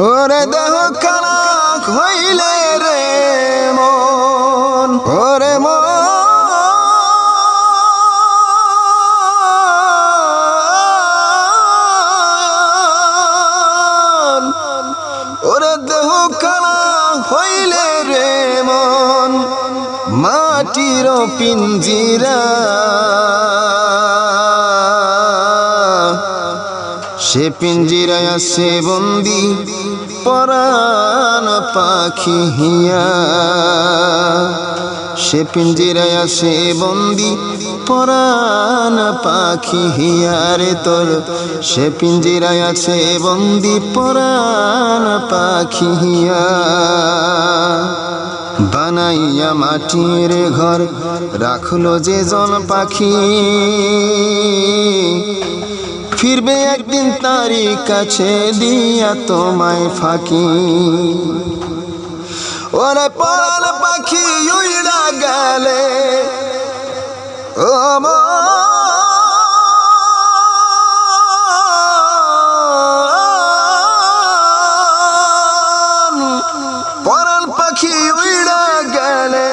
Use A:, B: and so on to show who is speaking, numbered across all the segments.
A: ওরে দেহ খারাপ হইলে রে মন, ওরে মন, ওরে দেহ খারাপ হইলে রে মন, মাটির পিঞ্জিরা সে পিঞ্জিরায় আছে বন্দি, পরাণ পাখি হিয়া। সে পিঞ্জিরায় আছে বন্দি, পরাণ পাখি হিয়া রে তোর। সে পিঞ্জিরায় আছে বন্দি, পরাণ পাখি হিয়া। বানাইয়া মাটির ঘর রাখল যে জন পাখি। ফিরবে একদিন তারই কাছে, দিয়া তোমায় ফাঁকি। ওরে পরাণ পাখি উইড়া গেলে, ও পরাণ পাখি উইড়া গেলে,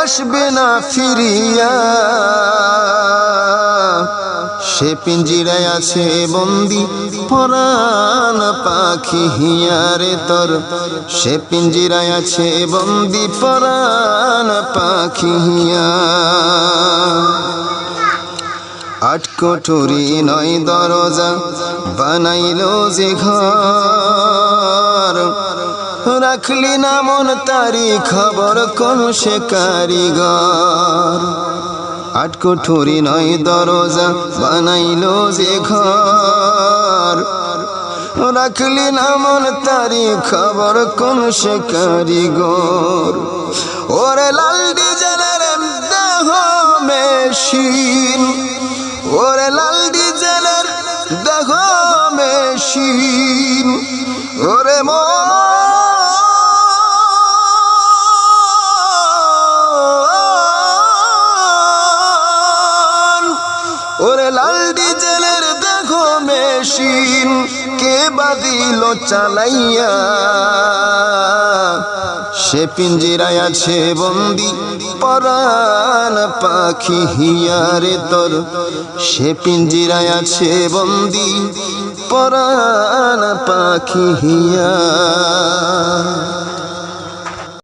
A: আসবে না ফিরিয়া। সে পিঞ্জিরায় আছে বন্দি, পরাণ পাখি হিয়ারে তোর। সে পিঞ্জিরায় আছে বন্দি, পরাণ পাখি হিয়া আট কোঠরি নয় দরজা বানাইলো যে ঘর। রাখলি না মন তারি খবর কোন সে কারিগর। আট কোঠরি নয় দরজা বানাইলো যে ঘর। রাখলি না মন তারি খবর কোন সে কারিগর। ওরে লাল ডিজেলের দেহ মেশিন। ওরে লাল ডিজেলের দেহ মেশিন। ওরে মন ওরে লাল ডিজেলের দেখো মেশিন, কে বাদিল চালাইয়া? সে পিঞ্জিরায় আছে বন্দি, পরাণ পাখি হিয়ারে তোর। সে পিঞ্জিরায় আছে বন্দি, পরাণ পাখি হিয়া।